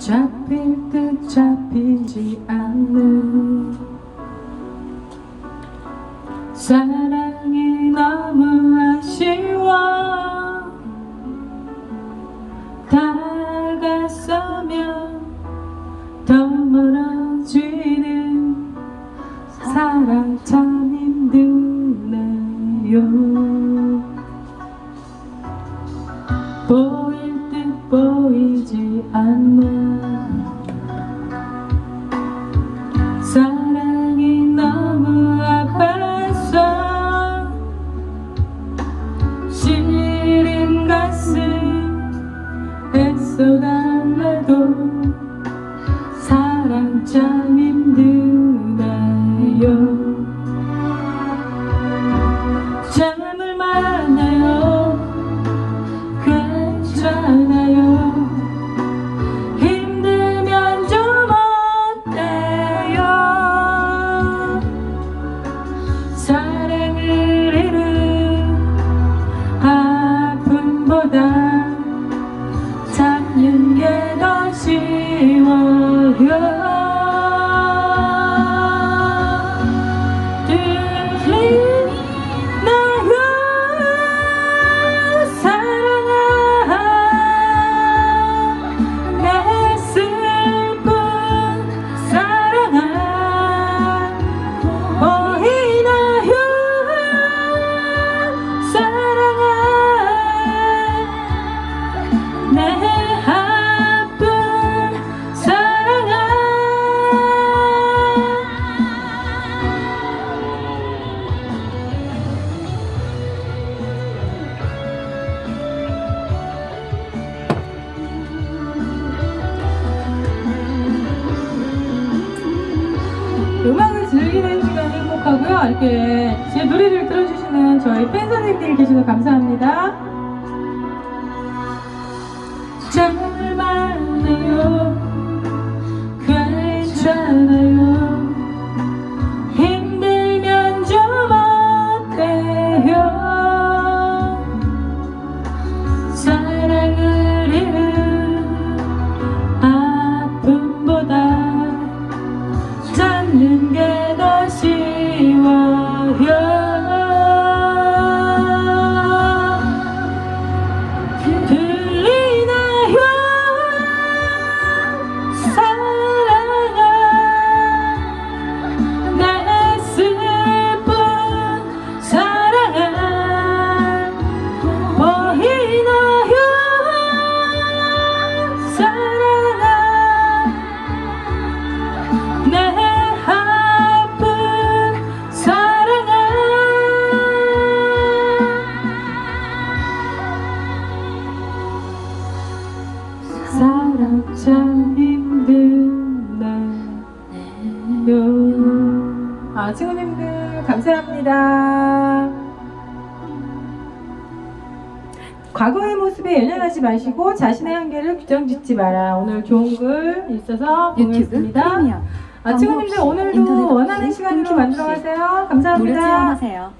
잡힐 듯 잡히지 않는 사랑이 너무 아쉬워. 다가서면 더 멀어지는 사랑 참 참 힘드네요? 잠을 만나요? 괜찮아요? 힘들면 좀 어때요? 사랑을 잃은 아픔보다 참는 게 더 쉬워요 음악을 즐기는 시간이 행복하고요. 이렇게 제 노래를 들어주시는 저희 팬 선생님들이 계셔서 감사합니다. 슬픈 사랑아 보이나요 사랑아 내 아픈 사랑아 사랑 참 힘드네요 아 친구님들 감사합니다. 과거의 모습에 연연하지 마시고 자신의 한계를 규정짓지 마라. 오늘 좋은 글 있어서 보겠습니다. 아, 친구님들 오늘도 원하는 시간으로 끊김 만들어 없이 가세요. 무료 감사합니다.